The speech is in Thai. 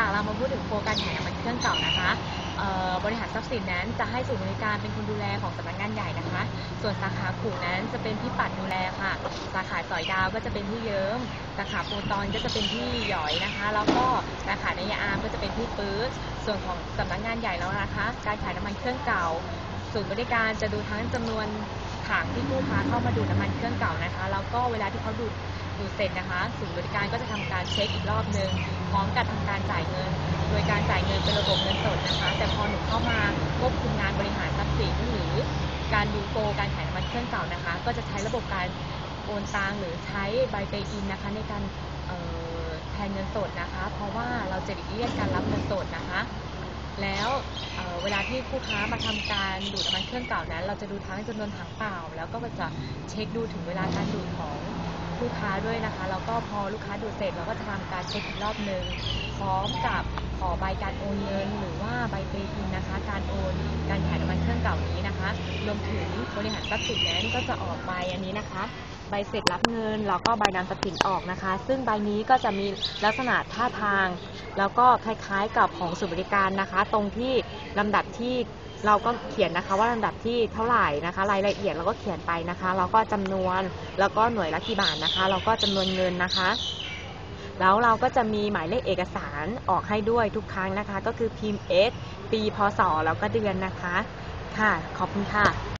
ค่ะเรามาพูดถึงโครงการขายน้ำมันเครื่องเก่านะคะบริหารทรัพย์สินนั้นจะให้ศูนย์บริการเป็นคนดูแลของสำนักงานใหญ่นะคะ ส่วนสาขาขู่นั้นจะเป็นพี่ปัดดูแลค่ะ สาขาสอยดาวก็จะเป็นพี่เยิ้ม สาขาปูตอนก็จะเป็นพี่หยอยนะคะ แล้วก็สาขาในยาอามก็จะเป็นพี่ปื๊ด ส่วนของสำนักงานใหญ่แล้วนะคะ การขายน้ำมันเครื่องเก่า ศูนย์บริการจะดูทั้งจำนวนถังที่ผู้ค้าเข้ามาดูดน้ำมันเครื่องเก่านะคะ แล้วก็เวลาที่เขาดูด ดูเสร็จนะคะศูนย์บริการก็จะทำการเช็คอีกรอบหนึ่งพร้อมกับทำการจ่ายเงิน โดยการจ่ายเงินเป็นระบบเงินสดนะคะ แต่พอหนูเข้ามาควบคุมงานบริหารทรัพย์สินหรือการดูโกการขายน้ำมันเครื่องเก่านะคะ ก็จะใช้ระบบการโอนตังหรือใช้ใบเปอินนะคะ ในการแทนเงินสดนะคะ เพราะว่าเราจะหลีกเลี่ยงการรับเงินสดนะคะ แล้วเเวลาที่ผู้ค้ามาทำการดูดน้ำมันเครื่องเก่านั้น เราจะดูทั้งจำนวนถังเปล่า แล้วก็จะเช็คดูถึงเวลาการดูดของ ลูกค้าด้วยนะคะ แล้วก็พอลูกค้าดูเสร็จเราก็จะทำการเช็คอีกรอบหนึ่งพร้อมกับขอใบการโอนเงิน หรือว่าใบเปอินนะคะ การโอนการขายน้ำมันเครื่องเก่านี้นะคะรวมถึงบริหารทรัพย์สินนั้นก็จะออกใบอันนี้นะคะ ใบเสร็จรับเงินแล้วก็ใบนำทรัพย์สินออกนะคะ ซึ่งใบนี้ก็จะมีลักษณะท่าทาง แล้วก็คล้ายๆกับของศูนย์บริการนะคะ ตรงที่ลำดับที่เราก็เขียนนะคะว่าลำดับที่เท่าไหร่นะคะ รายละเอียดเราก็เขียนไปนะคะ แล้วก็จำนวนแล้วก็หน่วยละกี่บาทนะคะ แล้วก็จำนวนเงินนะคะ แล้วเราก็จะมีหมายเลขเอกสารออกให้ด้วยทุกครั้งนะคะ ก็คือพิมพ์ S ปีพศแล้วก็เดือนนะคะ ค่ะขอบคุณค่ะ